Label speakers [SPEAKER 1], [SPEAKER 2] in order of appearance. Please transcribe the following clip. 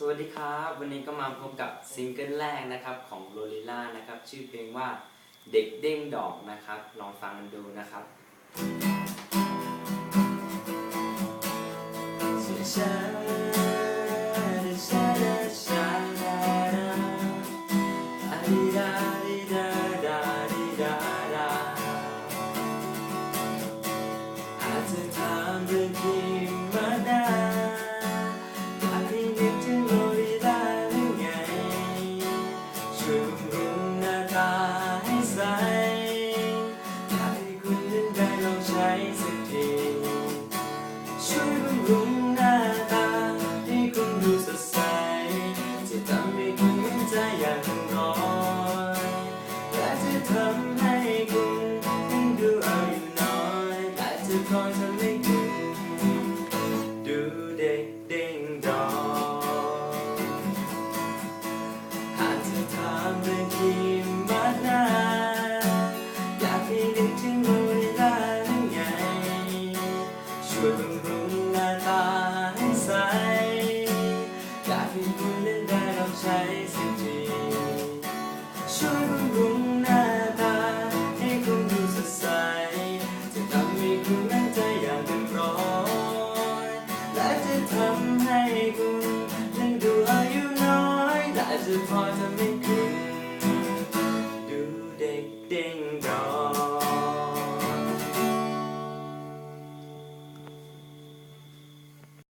[SPEAKER 1] สวัสดีครับ วันนี้ก็มาพบกับซิงเกิลแรกนะครับของโ o ลิล่านะครับ ชื่อเพลงว่าเด็กเด้งดอกนะครับ ลองฟังกันดูนะครับอาจจะถามเรื่องที่ ทำให้คุณดูอายุน้อยและจะคอยทำให้คุณดูเด็กเด้งดองหากเธอถามเรื่องที่มานาอยากให้นึกถึงโลลิลาหรือไงช่วยบำรุง ทำให้คุณยังดูอายุน้อยแต่จะพอจะไม่คืนดูเด็กเด้งดอก